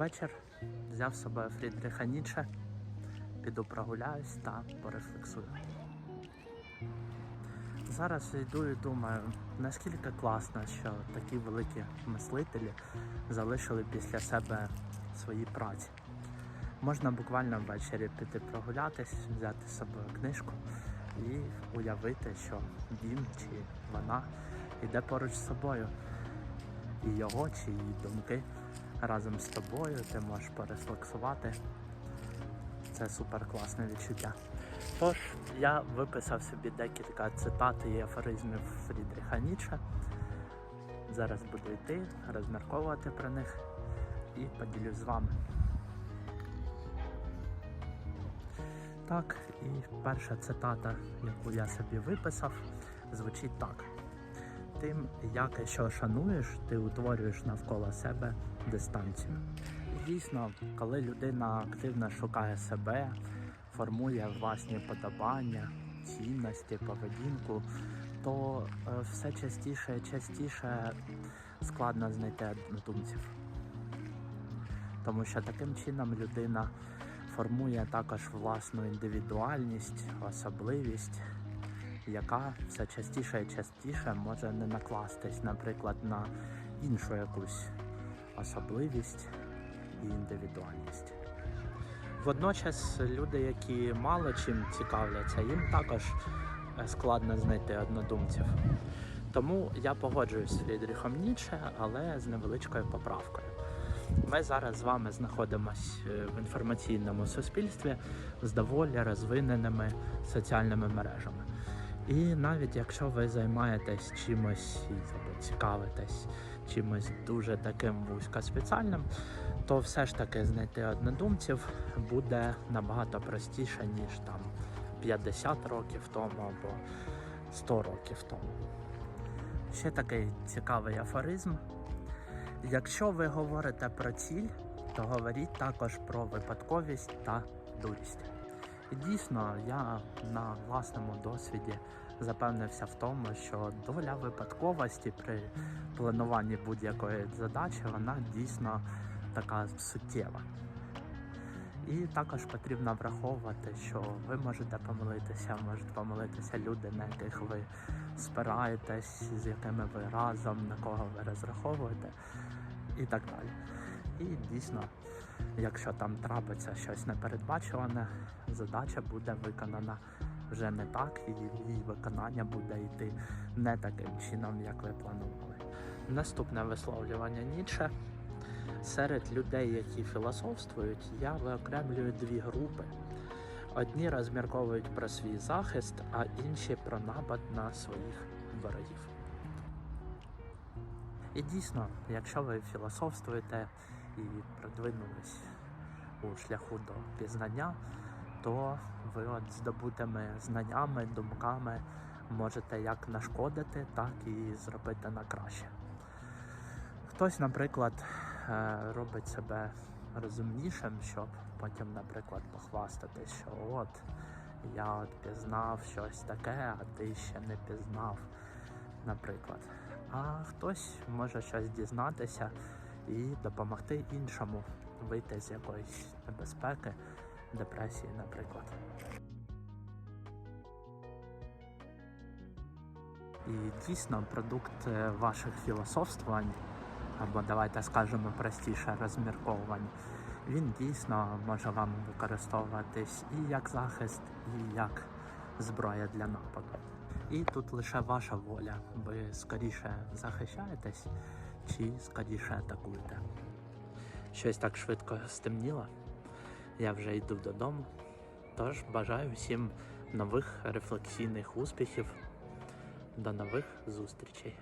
вечір взяв з собою Фрідріха Ніцше, піду прогуляюсь та порефлексую. Зараз йду і думаю, наскільки класно, що такі великі мислителі залишили після себе свої праці. Можна буквально ввечері піти прогулятись, взяти з собою книжку і уявити, що він чи вона йде поруч з собою. І його чи її думки разом з тобою, ти можеш порефлексувати. Це супер класне відчуття. Тож, я виписав собі декілька цитат і афоризмів Фрідріха Ніцше. Зараз буду йти, розмірковувати про них і поділюсь з вами. Так, і перша цитата, яку я собі виписав, звучить так. Тим, як що шануєш, ти утворюєш навколо себе дистанцію. Дійсно, коли людина активно шукає себе, формує власні подобання, цінності, поведінку, то е, все частіше і частіше складно знайти однодумців. Тому що таким чином людина формує також власну індивідуальність, особливість, яка все частіше і частіше може не накластись, наприклад, на іншу якусь особливість і індивідуальність. Водночас люди, які мало чим цікавляться, їм також е, складно знайти однодумців. Тому я погоджуюсь з Фрідріхом Ніцше, але з невеличкою поправкою. Ми зараз з вами знаходимося в інформаційному суспільстві з доволі розвиненими соціальними мережами. І навіть якщо ви займаєтесь чимось або цікавитесь чимось дуже таким вузькоспеціальним, то все ж таки знайти однодумців буде набагато простіше, ніж там 50 років тому або 100 років тому. Ще такий цікавий афоризм. Якщо ви говорите про ціль, то говоріть також про випадковість та дурість. І дійсно, я на власному досвіді запевнився в тому, що доля випадковості при плануванні будь-якої задачі вона дійсно така суттєва. І також потрібно враховувати, що ви можете помилитися, можуть помилитися люди, на яких ви спираєтесь, з якими ви разом, на кого ви розраховуєте, і так далі. І дійсно, якщо там трапиться щось непередбачуване, задача буде виконана вже не так, і її виконання буде йти не таким чином, як ви планували. Наступне висловлювання Ніцше. Серед людей, які філософствують, я виокремлюю дві групи. Одні розмірковують про свій захист, а інші про напад на своїх ворогів. І дійсно, якщо ви філософствуєте і продвинулись у шляху до пізнання, то ви от здобутими знаннями, думками можете як нашкодити, так і зробити на краще. Хтось, наприклад, е, робить себе розумнішим, щоб потім, наприклад, похвастатись, що от я от пізнав щось таке, а ти ще не пізнав, наприклад. А хтось може щось дізнатися і допомогти іншому вийти з якоїсь небезпеки, депресії, наприклад. І дійсно продукт е, ваших філософствувань, або давайте скажемо простіше, розмірковувань, він дійсно може вам використовуватись і як захист, і як зброя для нападу. І тут лише ваша воля. Ви скоріше захищаєтесь чи скоріше атакуєте. Щось так швидко стемніло. Я вже йду додому. Тож бажаю всім нових рефлексійних успіхів. До нових зустрічей.